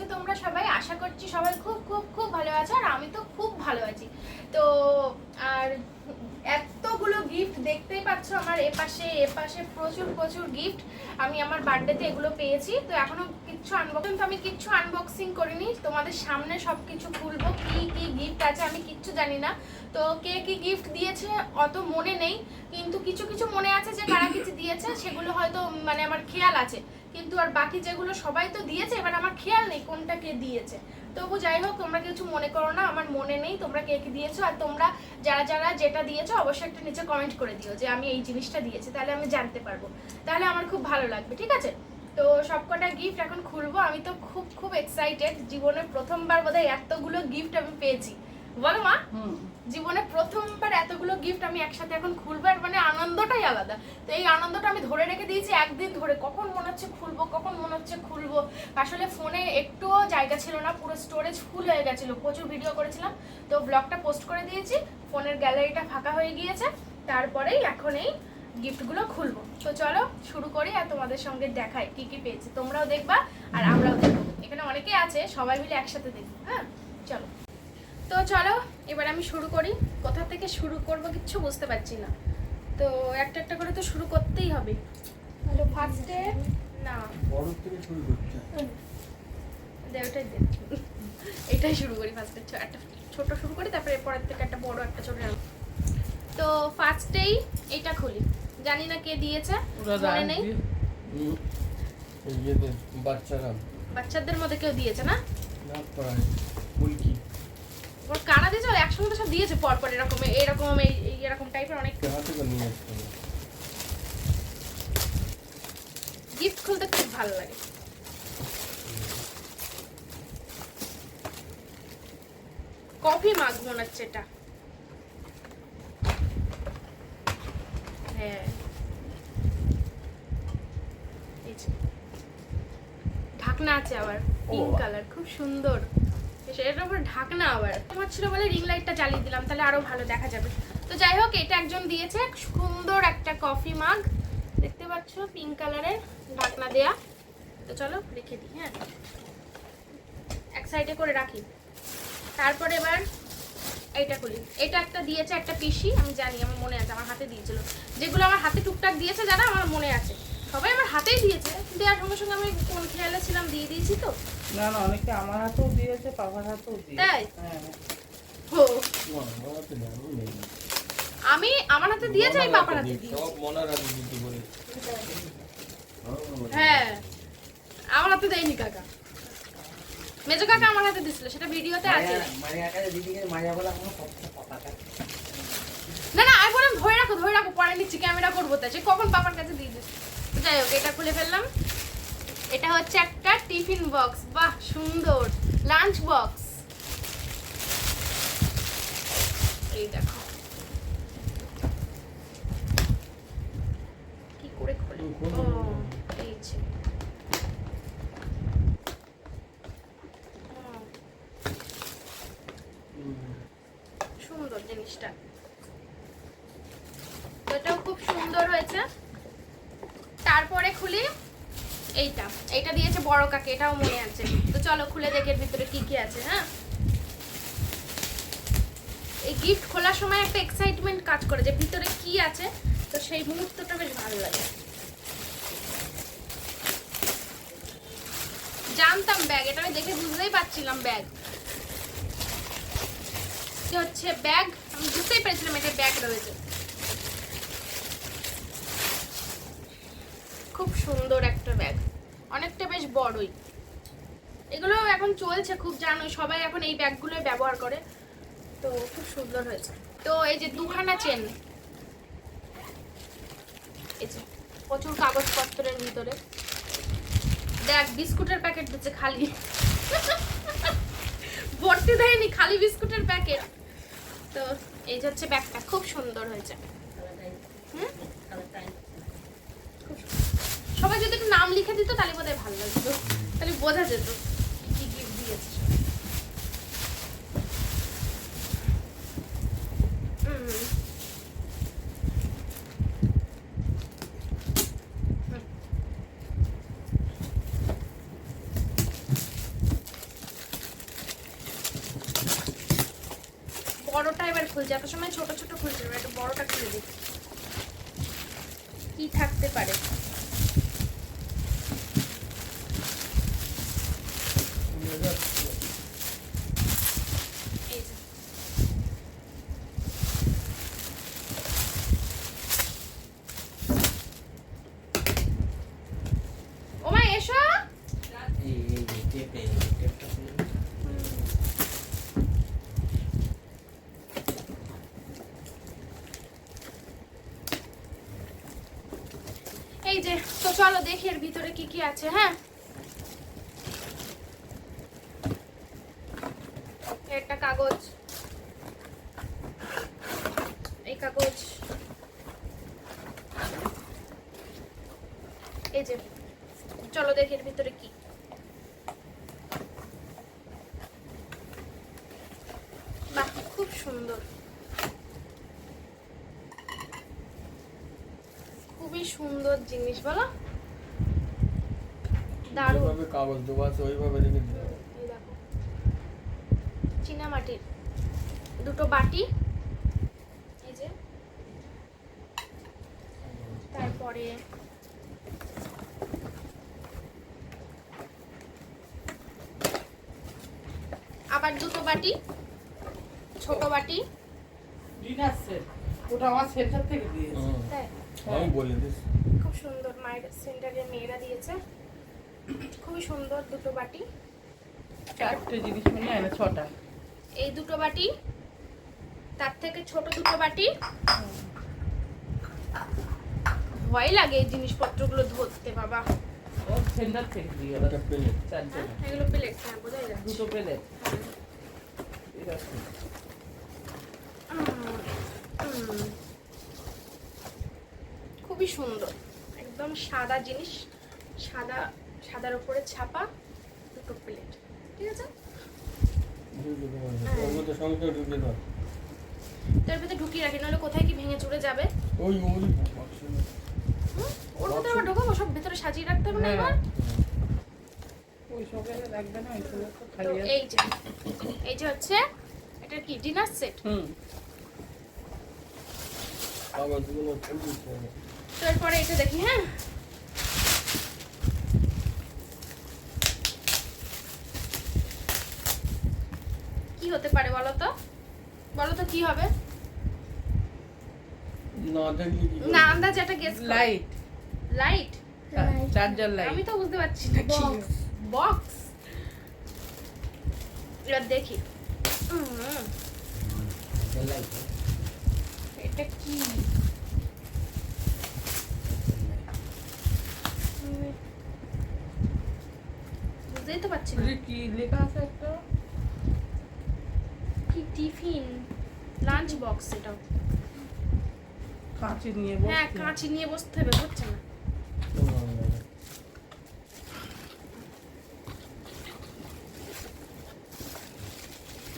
আছো তোমরা সবাই আশা করছি সবাই খুব খুব খুব ভালো আছো আর আমি তো খুব ভালো আছি। তো, আর এতগুলো গিফট দেখতেই পাচ্ছ? আমার এপাশে এপাশে প্রচুর প্রচুর গিফট আমি আমার বার্থডেতে এগুলো পেয়েছি। তো এখনও কিচ্ছু আনবক্সিং তো আমি কিচ্ছু আনবক্সিং করিনি। তোমাদের সামনে সব কিছু খুলবো কি কি গিফট আছে আমি কিচ্ছু জানি না। তো কে, কি গিফট দিয়েছে অত মনে নেই। কিন্তু কিছু কিছু মনে আছে যে কারা কিছু দিয়েছে, সেগুলো হয়তো মানে আমার খেয়াল আছে। কিন্তু আর বাকি যেগুলো সবাই তো দিয়েছে, এবার আমার খেয়াল নেই কোনটা কে দিয়েছে। তবু যাই হোক, তোমরা কিছু মনে করো না, আমার মনে নেই, তোমরা কে কি দিয়েছ, আর তোমরা যারা যারা যেটা দিয়েছ, অবশ্যই একটা নিচে কমেন্ট করে দিও যে আমি এই জিনিসটা দিয়েছি, তাহলে আমি জানতে পারব। তাহলে আমার খুব ভালো লাগবে, ঠিক আছে? তো সবকটা গিফট এখন খুলবো, আমি তো খুব খুব এক্সাইটেড জীবনে প্রথমবার বোধহয় এতগুলো গিফট আমি পেয়েছি। বলো মা জীবনে প্রথমবার এতগুলো গিফট আমি একসাথে এখন খুলবো আর মানে আনন্দটাই আলাদা। তো এই আনন্দটা আমি ধরে রেখে দিয়েছি একদিন ধরে। কখন মনে হচ্ছে খুলবো কখন মনে হচ্ছে খুলবো? আসলে ফোনে একটুও জায়গা ছিল না পুরো স্টোরেজ ফুল হয়ে গেছিল। প্রচুর ভিডিও করেছিলাম। তো ব্লগটা পোস্ট করে দিয়েছি। ফোনের গ্যালারিটা ফাঁকা হয়ে গিয়েছে। তারপরেই এখন এই গিফটগুলো খুলবো। তো চলো শুরু করি আর তোমাদের সঙ্গে দেখাই কি কি পেয়েছি। তোমরাও দেখবা আর আমরাও দেখব। এখানে অনেকেই আছে সবাই মিলে একসাথে দেখব হ্যাঁ? চলো। তো চলো এবার আমি শুরু করি। কোথা থেকে শুরু করব কিচ্ছু বুঝতে পারছি না। তো একটা একটা করে তো শুরু করতেই হবে। তাহলে ফার্স্টে না। বড় থেকে শুরু করতে দে ওটাই দে এটাই শুরু করি ফার্স্টে একটা ছোট শুরু করি তারপরে এরপরের থেকে একটা বড় একটা ছোট। তো ফার্স্টেই এটা খুলি। জানি না কে দিয়েছে মনে নেই? বাচ্চারা। বাচ্চাদের মধ্যে কেউ দিয়েছে না? না কারা দিয়েছে একসঙ্গে তো সব দিয়েছে পরপর এরকম এরকম এই এরকম টাইপের অনেক গিফট খুলতে খুব ভালো লাগে। কফি মাগ মনে হচ্ছে এটা হ্যাঁ ঢাকনা আছে আবার পিঙ্ক কালার খুব সুন্দর। এটার উপর ঢাকনা আবার। ছিল বলে রিং লাইটটা জ্বালিয়ে দিলাম, তাহলে আরও ভালো দেখা যাবে। তো যাই হোক, এটা একজন দিয়েছে সুন্দর একটা কফি মাগ দেখতে পাচ্ছ পিঙ্ক কালারের ঢাকনা তো চলো রেখে দিই হ্যাঁ। এক সাইডে করে রাখি। তারপরে এবার খুলি এটা একটা দিয়েছে একটা পিসি, আমি জানি, আমার মনে আছে, আমার হাতে দিয়েছিল। যেগুলো আমার হাতে টুকটাক দিয়েছে, যারা আমার মনে আছে। সবাই আমার হাতেই দিয়েছে। দেওয়ার সঙ্গে সঙ্গে আমি কোন খেয়ালে ছিলাম, দিয়ে দিয়েছি তো। না না অনেকে আমার হাতেও দিয়েছে বাবার হাতেও দিয়েছে। তাই? হ্যাঁ। ও। আমি আমার হাতে দিয়েছে আমি বাবার হাতে দিয়েছি। সব মনার হাতে দিতে বলে। হ্যাঁ। আমার হাতে দেয়নি কাকা। মেজো কাকা আমার হাতে দিছিল সেটা ভিডিওতে আছে। না না আমি বললাম ধরে রাখো ধরে রাখো পরে নিচ্ছি ক্যামেরা করব তাই। সে কখন বাবার কাছে দিয়ে দিস তো যাই হোক এটা খুলে ফেললাম। এটা হচ্ছে একটা টিফিন বক্স। বাহ সুন্দর। Lunch box. এই দেখো। কি করে খোলে ও এই যে ও, সুন্দর জিনিসটা তো এটাও খুব সুন্দর হয়েছে তারপরে খুলি এইটা এইটা দিয়েছে বড় কাকে? এটাও মনে আছে। তো চলো খুলে দেখে ভিতরে কি কি আছে হ্যাঁ? এই গিফট খোলার সময় একটা এক্সাইটমেন্ট কাজ করে যে ভিতরে কি আছে, তো সেই মুহূর্তটা বেশ ভালো লাগে। জানতাম ব্যাগ এটা আমি দেখে বুঝতেই পারছিলাম ব্যাগ কি হচ্ছে? ব্যাগ আমি বুঝতেই পেরেছিলাম এটা ব্যাগ রয়েছে। খুব সুন্দর একটা ব্যাগ অনেকটা বেশ বড়ই। এগুলো এখন চলছে খুব জানো সবাই এখন এই ব্যাগগুলো ব্যবহার করে। তো খুব সুন্দর হয়েছে। তো এই যে দুখানা চেন এই যে প্রচুর কাগজপত্রের ভিতরে। দেখ, বিস্কুটের প্যাকেট দিচ্ছে খালি। ভর্তি দেয়নি, খালি বিস্কুটের প্যাকেট। তো এই যে হচ্ছে ব্যাগটা, খুব সুন্দর হয়েছে। হুম? সবাই যদি একটু নাম লিখে দিত, তাহলে বোধহয় ভালো লাগতো। তাহলে বোঝা যেত কি গিফট দিয়েছে বড়টা এবার খুলছে। এত সময় ছোট ছোট এবার একটু বড়টা খুলে দিই কি থাকতে পারে? চলো দেখি এর ভিতরে কি কি আছে হ্যাঁ একটা কাগজ এই কাগজ এই যে চলো দেখি এর ভিতরে কি বাহ খুব সুন্দর খুবই সুন্দর জিনিস বলো দারুণ যেভাবে কাগজ দেওয়া আছে ওইভাবে রেখে দিতে হবে। চীনা মাটির দুটো বাটি এই যে। তারপরে আবার দুটো বাটি ছোট বাটি। ডিনার সেট ওটা আমার সেন্টার থেকে দিয়েছে। আমি বলে দিস খুব সুন্দর মায়ের সেন্টারে মেয়েরা দিয়েছে। খুবই সুন্দর দুটো বাটি। চারটে জিনিস মানে হয় না ছটা। এই দুটো বাটি তার থেকে ছোট দুটো বাটি। ভয় লাগে এই জিনিসপত্রগুলো ধরতে বাবা। ও সেন্টার থেকে দিয়ে একটা প্লেট। চারটে হ্যাঁ এগুলো প্লেট হ্যাঁ বোঝাই যাচ্ছে। দুটো পেলে ঠিক আছে। উম, উম। খুবই সুন্দর একদম সাদা জিনিস সাদা সাদার উপরে ছাপা দুটো প্লেট ঠিক আছে? তার ভিতরে ঢুকিয়ে রাখি নাহলে কোথায় কি ভেঙে চুরে যাবে? ওই ওই? ওর ভিতরে আবার ঢোকাবো? সব ভিতরে সাজিয়ে রাখতে হবে না হ্যাঁ। এবার? ওই সবে লাগবে না ওইগুলো তো তো খালি আছে। এই যে এই যে হচ্ছে এটা কি ডিনার সেট হুম। কাগজগুলো খুলে দিতে হবে তো এরপরে এটা দেখি হ্যাঁ? হতে পারে বলো তো বলো তো কি হবে না আন্দাজ একটা guess light light charger light আমি তো বুঝতে পারছি না কি। বক্স এবার দেখি। এটা কি? বুঝতেই তো পারছি না। কি লেখা আছে একটা? টিফিন লাঞ্চ বক্স এটা কাঁচি নিয়ে হ্যাঁ কাঁচি নিয়ে বসতে হবে বুঝছে না। কোনো হবে না।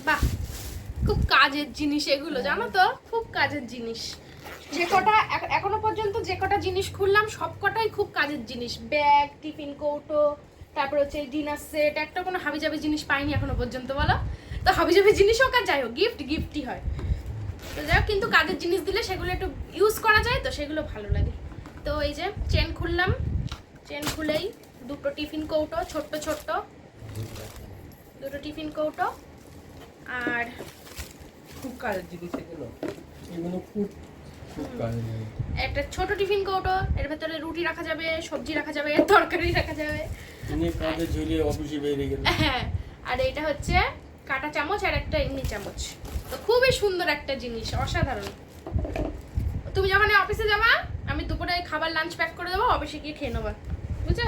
বাহ খুব কাজের জিনিস এগুলো জানো তো? খুব কাজের জিনিস। যে কটা এখনও পর্যন্ত যে কটা জিনিস খুললাম সব কটাই খুব কাজের জিনিস। ব্যাগ টিফিন কৌটো তারপর হচ্ছে ডিনার সেট একটা কোনো হাবিজাবি জিনিস পাইনি এখনও পর্যন্ত বলো? তো হাবিজাবি জিনিস হোক আর যাই হোক গিফট গিফটই হয়। তো যাই হোক কিন্তু কাজের জিনিস দিলে সেগুলো একটু ইউজ করা যায় তো সেগুলো ভালো লাগে। তো এই যে চেন খুললাম। চেন খুলেই দুটো টিফিন কৌটো ছোট্ট ছোট্ট। দুটো টিফিন কৌটো আর খুব কাজের জিনিস এগুলো? এগুলো খুব একটা ছোট টিফিন কৌটো এর ভেতরে রুটি রাখা যাবে সবজি রাখা যাবে তরকারি রাখা যাবে। অফিসে বেরিয়ে হ্যাঁ আর এটা হচ্ছে কাটা চামচ আর একটা এমনি চামচ। তো খুবই সুন্দর একটা জিনিস অসাধারণ। তুমি যখন অফিসে যাবা আমি দুপুরে খাবার লাঞ্চ প্যাক করে দেবো অফিসে গিয়ে খেয়ে নেবা। বুঝছ?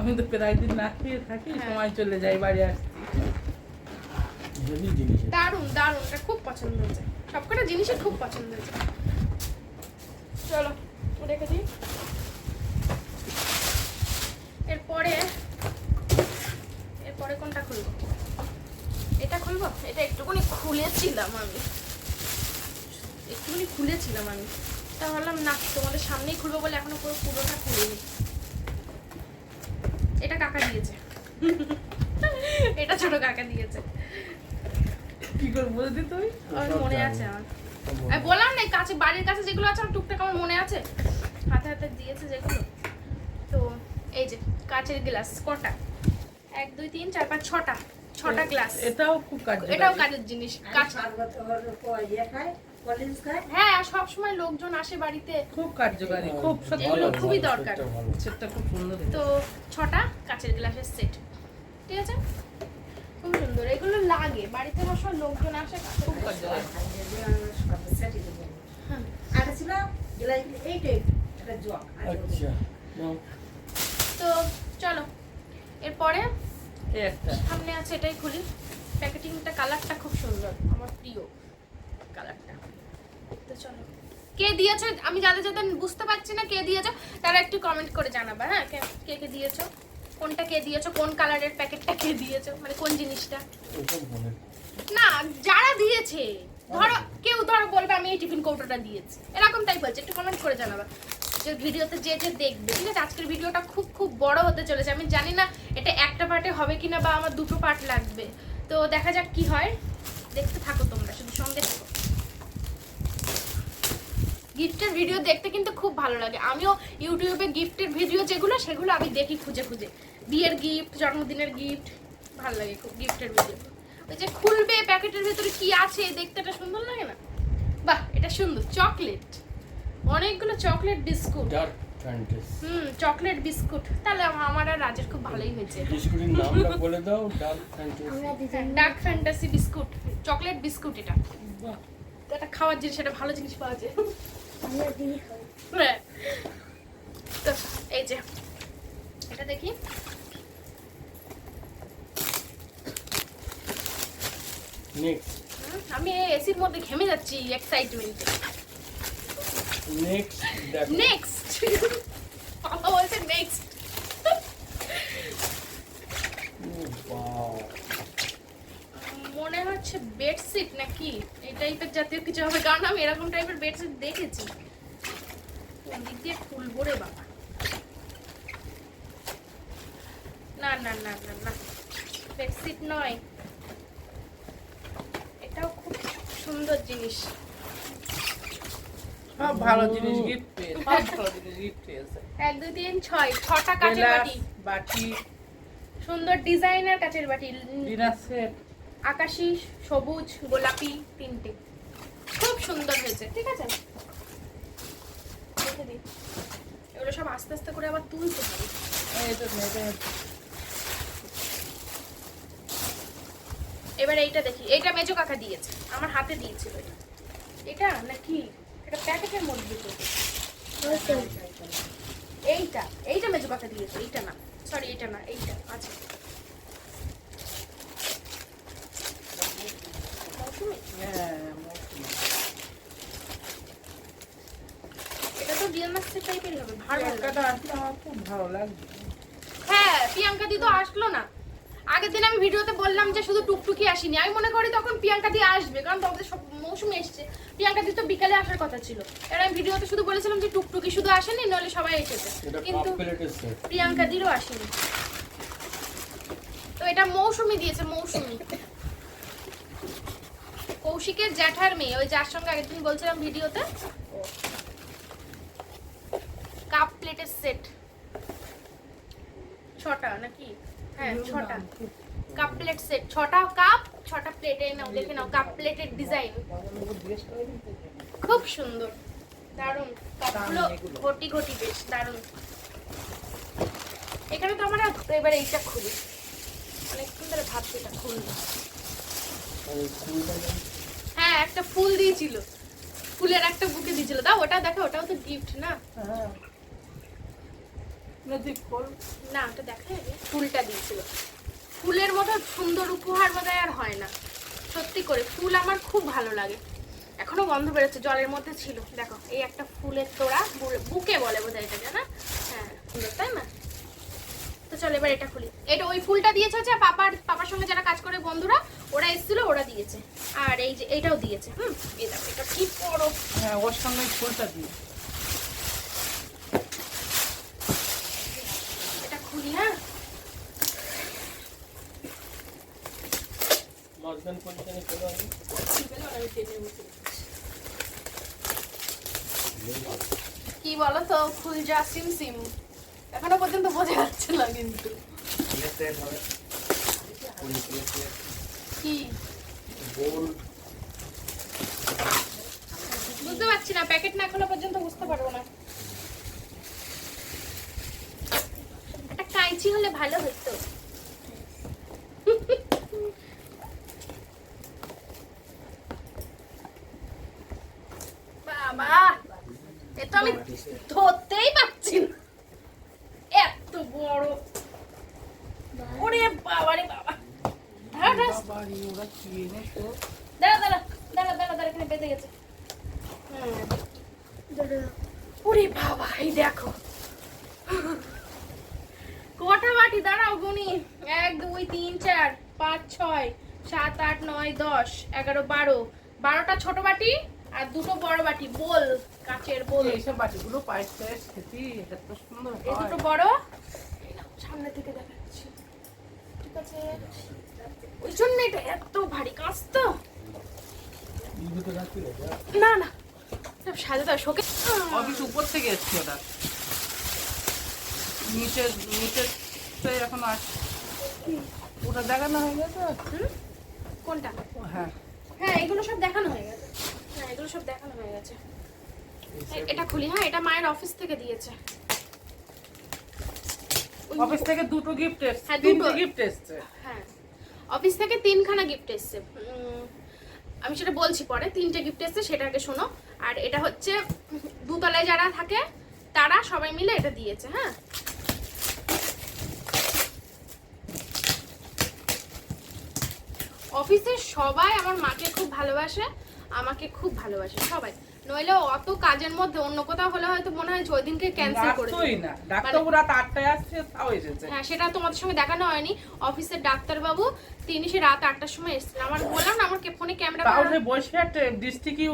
আমি তো প্রায় দিন না খেয়ে থাকি হ্যাঁ। সময় চলে যাই বাড়ি আসতে। দারুণ দারুণ এটা খুব পছন্দ হয়েছে। সবকটা জিনিসই খুব পছন্দ হয়েছে। চলো রেখে দিই এরপরে এরপরে কোনটা খুলবো এটা এটা একটুখানি খুলেছিলাম আমি। একটুখানি খুলেছিলাম আমি। তা ভাবলাম না তোমাদের সামনেই খুলবো বলে এখনও পুরো পুরোটা খুলিনি। এটা কাকা দিয়েছে। এটা ছোট কাকা দিয়েছে। কি করে বলে দিত তুই আমার মনে আছে আমার। আমি বললাম না কাছে বাড়ির কাছে যেগুলো আছে আমার টুকটাক আমার মনে আছে। হাতে হাতে দিয়েছে যেগুলো। তো এই যে কাচের গ্লাস কটা? এক দুই তিন চার পাঁচ ছটা। ছটা গ্লাস এটাও খুব কার্যকরী। এটাও কাজের জিনিস কাজ হ্যাঁ আর সবসময় লোকজন আসে বাড়িতে। খুব কার্যকারী খুব সত্যি। এগুলো খুবই দরকার। সেটা সেটটা খুব সুন্দর তো ছটা কাচের গ্লাসের সেট। ঠিক আছে? খুব সুন্দর। এগুলো লাগে। বাড়িতে বসে লোকজন আসে খুব কার্যকরী। হ্যাঁ। আচ্ছা নাও। তো চলো এরপরে সামনে আছে এটাই খুলি। প্যাকেটিংটা কালারটা খুব সুন্দর। আমার প্রিয় কালারটা। তো চলো। কে দিয়েছে? আমি যাদের যাদের বুঝতে পারছি না কে দিয়েছ তারা একটু কমেন্ট করে জানাবে হ্যাঁ? কে কে কে দিয়েছ? কোনটা কে দিয়েছ? কোন কালারের প্যাকেটটা কে দিয়েছ? মানে কোন জিনিসটা? মনে। না যারা দিয়েছে ধরো কেউ ধরো বলবে আমি এই টিফিন কৌটোটা দিয়েছি। এরকম টাইপ হচ্ছে একটু কমেন্ট করে জানাবে। ভিডিওতে যে যে দেখবে, ঠিক আছে? আজকের ভিডিওটা খুব খুব বড় হতে চলেছে। আমি জানি না এটা একটা পার্টে হবে কিনা বা আমার দুটো পার্ট লাগবে। তো দেখা যাক কি হয়। দেখতে থাকো তোমরা, শুধু সঙ্গে থাকো। গিফটের ভিডিও দেখতে কিন্তু খুব ভালো লাগে। আমিও ইউটিউবে গিফটের ভিডিও যেগুলো, সেগুলো আমি দেখি খুঁজে খুঁজে। বিয়ের গিফট, জন্মদিনের গিফট, ভালো লাগে খুব গিফটের ভিডিও। ওই যে খুলবে প্যাকেটের ভেতরে কি আছে, দেখতে এটা সুন্দর লাগে না? বাহ, এটা সুন্দর, চকলেট। অনেকগুলো চকলেট বিস্কুট ডার্ক ফ্যান্টাসি হুম চকলেট বিস্কুট তাহলে আমার আর রাজের খুব ভালোই হয়েছে। বিস্কুটের নামটা বলে দাও dark fantasy dark fantasy biscuit chocolate biscuit এটা। এটা খাওয়ার জিনিস এটা ভালো জিনিস পাওয়া যায়। হ্যাঁ। তো এই যে। এটা দেখি। আমি এসির মধ্যে ঘেমে যাচ্ছি এক্সাইটমেন্টে নেক্সট নেক্সট বাবা বলছে নেক্সট মনে হচ্ছে বেডশিট নাকি? এই টাইপের জাতীয় কিছু হবে। কারণ আমি এরকম টাইপের বেডশিট দেখেছি। কোন দিক দিয়ে খুলবো রে বাবা? না না না না না। বেডশিট নয়। এটাও খুব সুন্দর জিনিস। ভালো জিনিস গিফট পেয়েছে। ভালো জিনিস গিফট পেয়েছে। এক দুই তিন ছয় ছটা কাচের বাটি। বাটি। সুন্দর ডিজাইনার কাচের বাটি। Dinner set. আকাশি সবুজ গোলাপি তিনটে। খুব সুন্দর হয়েছে ঠিক আছে? রেখে দিই। এগুলো সব আস্তে আস্তে করে আবার তুলতে হবে। এবার এইটা দেখি। এইটা মেজো কাকা দিয়েছে। আমার হাতে দিয়েছিল এটা। এটা নাকি এটা প্যাকেটের মধ্যে এইটা এইটা মেজো কাকা দিয়েছে এইটা না। সরি এইটা না এইটা আচ্ছা। এটা তো ডিএমএক্স টাইপেরই হবে ভালো আমার খুব ভালো লাগবে হ্যাঁ প্রিয়াঙ্কা দি তো আসলো না। আগের দিন আমি ভিডিওতে বললাম যে শুধু টুকটুকি আসেনি। আমি মনে করি তখন প্রিয়াঙ্কা দি আসবে কারণ তোমাদের সব মৌসুমি এসছে। প্রিয়াঙ্কা দি তো বিকালে আসার কথা ছিল। এবার আমি ভিডিওতে শুধু বলেছিলাম যে টুকটুকি শুধু আসেনি নলে সবাই এসেছে। কিন্তু কাপ প্রিয়াঙ্কা দিরও আসেনি। তো এটা মৌসুমি দিয়েছে মৌসুমি কৌশিকের জ্যাঠার মেয়ে ওই যার সঙ্গে আগের দিন বলছিলাম ভিডিওতে। কাপ প্লেটের সেট ছটা নাকি? হ্যাঁ ছটা। কাপ প্লেট সেট ছটা কাপ ছটা প্লেটে নাও দেখে নাও কাপ প্লেটের ডিজাইন খুব সুন্দর দারুণ। কাপগুলো ঘটি ঘটি বেশ দারুণ। এখানে তো আমরা এবার এইটা খুলি। অনেকক্ষণ ধরে ভাবছি এটা খুলবো। হ্যাঁ একটা ফুল দিয়েছিল। ফুলের একটা বুকে দিয়েছিল। দাও ওটা দেখো ওটাও তো গিফট না? হ্যাঁ। না না ওটা দেখা ফুলটা দিয়েছিল। ফুলের মতো সুন্দর উপহার বোধ আর হয় না। সত্যি করে ফুল আমার খুব ভালো লাগে। এখনও গন্ধ বেরোচ্ছে জলের মধ্যে ছিল। দেখো এই একটা ফুলের তোড়া বুকে বলে বোধ হয় এটাকে না? হ্যাঁ সুন্দর তাই না? তো চলো এবার এটা খুলি। এটা ওই ফুলটা দিয়েছে হচ্ছে পাপার পাপার সঙ্গে যারা কাজ করে বন্ধুরা ওরা এসেছিল ওরা দিয়েছে। আর এই যে এটাও দিয়েছে হুম? এই দেখো এটা কি বড় হ্যাঁ ওর সঙ্গে ফুলটা দিই এটা খুলি হ্যাঁ? আমার পজিশনে চলে আসবে কি বলো তো ফুলজা সিম সিম। এখনও পর্যন্ত বোঝা যাচ্ছে না কিন্তু। কি? বুঝতে পারছি না, প্যাকেট না খোলা পর্যন্ত বুঝতে পারব না। একটা কাঁচি হলে ভালো হতো বাবা এ তো আমি ধরতেই পারছি না এত বড় ওরে বাবা রে বাবা হ্যাঁ বাবারে, ওরা কি এনেছো? দাঁড়া দাঁড়া দাঁড়া দাঁড়া দাঁড়া এখানে বেঁধে গেছে হুম। ওরে বাবা এই দেখো কটা বাটি দাঁড়াও গুনি এক দুই তিন চার পাঁচ ছয় সাত আট নয় দশ এগারো বারো। বারোটা ছোট বাটি আর দুটো বড় বাটি। বোল কাচের বোল। এইসব বাটিগুলো পায়েস টায়েস খেতি এটা তো সুন্দর এই দুটো বড়? সামনে থেকে দেখাচ্ছি। ঠিক আছে? ওই জন্য এটা এত ভারী কাঁচ তো। না না। না সব সাজা দাও শোকে অফিস উপর থেকে এসছে ওটা নিচের নিচের তো এখন আস ওটা দেখানো হয়ে গেছে? কোনটা? হ্যাঁ। হ্যাঁ এগুলো সব দেখানো হয়ে গেছে। হ্যাঁ এগুলো সব দেখানো হয়ে গেছে। এটা খুলি হ্যাঁ এটা মায়ের অফিস থেকে দিয়েছে। অফিস থেকে দুটো গিফট এসছে হ্যাঁ, তিনটে দুটো। গিফট এসছে। হ্যাঁ অফিস থেকে তিনখানা গিফট এসছে। আমি সেটা বলছি পরে তিনটে গিফট এসছে সেটা আগে শোনো। আর এটা হচ্ছে দুতলায় যারা থাকে তারা সবাই মিলে এটা দিয়েছে হ্যাঁ। অফিসের সবাই আমার মাকে খুব ভালোবাসে আমাকে খুব ভালোবাসে সবাই। নইলে অত কাজের মধ্যে অন্য কোথাও হলে হয়তো মনে হয় ওই দিনকে ক্যান্সেল করে না। ডাক্তারবাবু রাত আটটায় আসছে তাও এসেছে। হ্যাঁ সেটা তোমাদের সঙ্গে দেখানো হয়নি। অফিসের ডাক্তারবাবু তিনি সে রাত আটটার সময় এসেছিলেন। আমার বললাম না আমার কে- ফোনে ক্যামেরা তাও যে বসিরহাট ডিস্ট্রিক্টই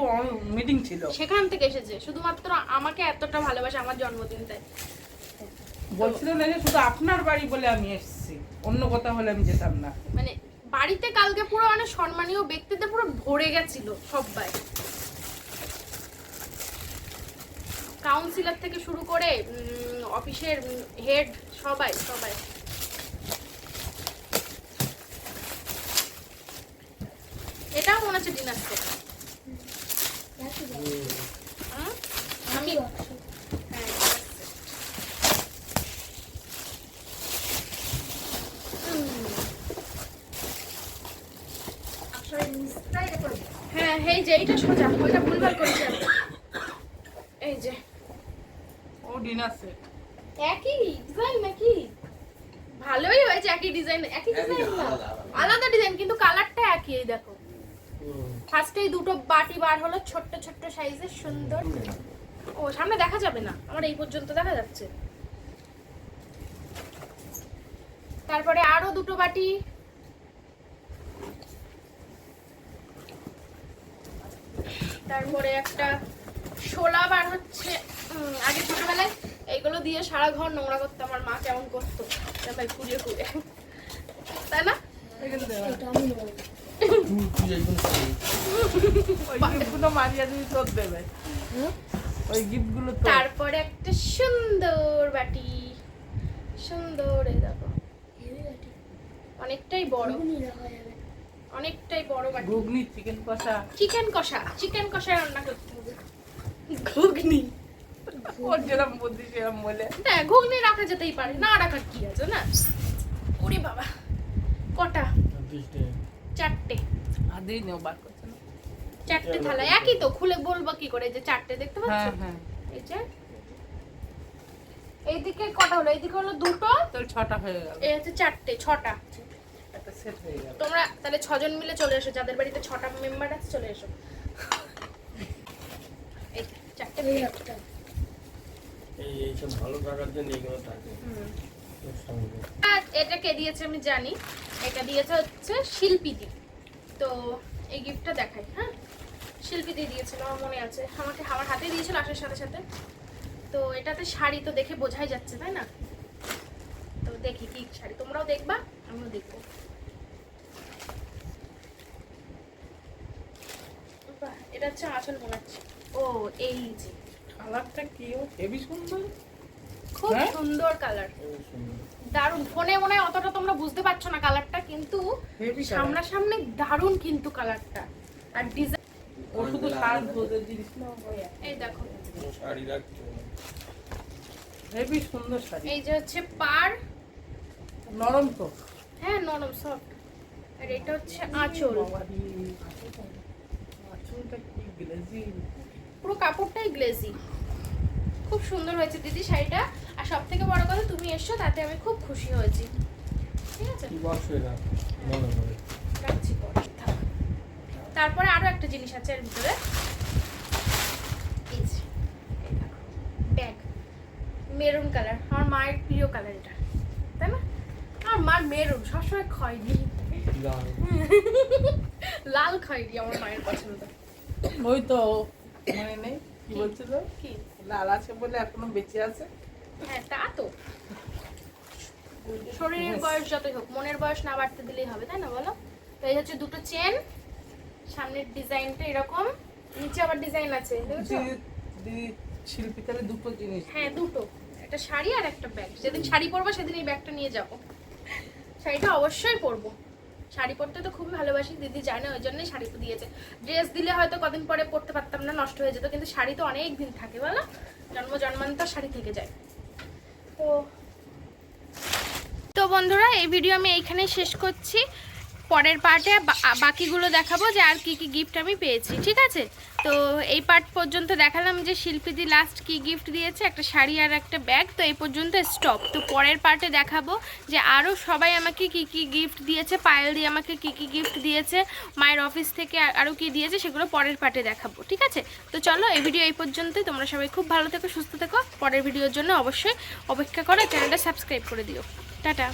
মিটিং ছিল। সেখান থেকে এসেছে। শুধুমাত্র আমাকে এতটা ভালোবাসে আমার জন্মদিন তাই। বলছিল না যে শুধু আপনার বাড়ি বলে আমি এসেছি। অন্য কোথাও হলে আমি যেতাম না। মানে বাড়িতে কালকে পুরো মানে সম্মানীয় ব্যক্তিতে পুরো ভরে গেছিল সবাই। কাউন্সিলর থেকে শুরু করে অফিসের হেড সবাই সবাই। এটাও মনে হচ্ছে ডিনার সেট আমি হ্যাঁ, dinner set। হুম। হ্যাঁ এই যে এইটা সোজা ওইটা ভুলভাল করেছি। এই যে। ও ডিনার সেট। একই ডিজাইন নাকি? ভালোই হয়েছে একই ডিজাইন একই ডিজাইন আলাদা ডিজাইন কিন্তু কালারটা একই এই দেখো। ফার্স্টেই দুটো বাটি বার হলো ছোট্ট ছোট্ট সাইজের সুন্দর। ও সামনে দেখা যাবে না। আমার এই পর্যন্ত দেখা যাচ্ছে। তারপরে আরও দুটো বাটি। তারপরে একটা শোলা বার হচ্ছে। আগে ছোটবেলায় এইগুলো দিয়ে সারা ঘর নোংরা করতো আমার মা কেমন করতো? ভাই কুড়িয়ে কুড়িয়ে তাই না? তারপরে একটা সুন্দর বাটি। সুন্দর দেখো। অনেকটাই বড়। অনেকটাই বড় বাটি। ঘুগনি চিকেন কষা। চিকেন কষা চিকেন কষা রান্না করতে হবে। ঘুগনি? ওর যেরকম বুদ্ধি সেরকম বলে। না ঘুগনি রাখা যেতেই পারে। না রাখার কি আছে না? ওরে বাবা কটা? চারটে। আদি নেও বার করছে না। চারটে থালা একই তো খুলে বলব কি করে যে চারটে দেখতে পাচ্ছ? হ্যাঁ। হ্যাঁ এই যে। এইদিকে কটা হলো? এইদিকে হলো দুটো। তোর ছটা হয়ে গেল। এই হচ্ছে চারটে ছটা একটা সেট হয়ে গেল তোমরা তাহলে ছজন মিলে চলে এসো যাদের বাড়িতে ছটা মেম্বার আছে চলে এসো। এই চারটে। এই ভালো থাকার জন্য থাকে। এটা কে দিয়েছে আমি জানি এটা দিয়েছে হচ্ছে শিল্পীদি। তো এই গিফটটা দেখাই হ্যাঁ? শিল্পীদি দিয়েছিল আমার মনে আছে। আমাকে আমার হাতে দিয়েছিল আসার সাথে সাথে। তো এটাতে শাড়ি তো দেখে বোঝাই যাচ্ছে তাই না? তো দেখি কি শাড়ি তোমরাও দেখবা আমিও দেখব। এটা হচ্ছে আঁচল মনে হচ্ছে। ও এই যে। কালারটা কি হেভি সুন্দর। খুব হ্যাঁ? সুন্দর কালার। দারুণ ফোনে মনে হয় অতটা তোমরা বুঝতে পারছ না কালারটা কিন্তু সামনাসামনি দারুণ কিন্তু কালারটা। আর ডিজাইন ও শুধু সাজ গোজের জিনিস না এই দেখো। শাড়ি না। হেভি সুন্দর শাড়ি। এই যে হচ্ছে পার। নরম তো হ্যাঁ নরম সফট। আর এটা হচ্ছে আঁচল বাবারি, আঁচলটা কি গ্লেজি পুরো কাপড়টাই গ্লেজি খুব সুন্দর হয়েছে দিদি শাড়িটা। আর সব থেকে বড় কথা তুমি এসছো তাতে আমি খুব খুশি হয়েছি। ঠিক আছে। তারপরে আরও একটা জিনিস আছে এর ভিতরে। Bag maroon colour. আমার মায়ের প্রিয় কালার এটা। তাই না? আমার মার মেরুন সবসময় খয়নি লাল। লাল খয়নি আমার মায়ের পছন্দ। ওই তো মনে নেই কি বলছিল? কি? লাল আছে বলে এখনও বেঁচে আছে। হ্যাঁ তা তো। শরীরের বয়স যতই হোক মনের বয়স না বাড়তে দিলেই হবে তাই না বলো? তো এই হচ্ছে দুটো চেন সামনের ডিজাইনটা এরকম নিচে আবার ডিজাইন আছে শিল্পী তাহলে দুটো জিনিস। হ্যাঁ দুটো। একটা শাড়ি আর একটা ব্যাগ। যেদিন শাড়ি পরবো সেদিন এই ব্যাগটা নিয়ে যাব। শাড়িটা অবশ্যই পরবো। শাড়ি পরতে তো খুবই ভালোবাসি, দিদি জানে ওই জন্যই শাড়ি দিয়েছে। ড্রেস দিলে হয়তো কদিন পরে পরতে পারতাম না, নষ্ট হয়ে যেত, কিন্তু শাড়ি তো অনেক দিন থাকে, বলো? জন্ম জন্মান্তর শাড়ি থেকে যায়। তো তো বন্ধুরা, এই ভিডিও আমি এইখানেই শেষ করছি। পরের পার্টে বাকিগুলো দেখাবো যে আর কি কি গিফট আমি পেয়েছি, ঠিক আছে? তো এই পার্ট পর্যন্ত দেখালাম যে শিল্পীদি লাস্ট কি গিফট দিয়েছে, একটা শাড়ি আর একটা ব্যাগ তো এই পর্যন্ত স্টপ তো পরের পার্টে দেখাবো যে আরও সবাই আমাকে কি কি গিফট দিয়েছে পায়েল দিয়ে আমাকে কি কি গিফট দিয়েছে, মায়ের অফিস থেকে আরও কি দিয়েছে, সেগুলো পরের পার্টে দেখাবো, ঠিক আছে? তো চলো, এই ভিডিও এই পর্যন্তই। তোমরা সবাই খুব ভালো থেকো, সুস্থ থেকো। পরের ভিডিওর জন্য অবশ্যই অপেক্ষা করো, চ্যানেলটা সাবস্ক্রাইব করে দিও। টাটা!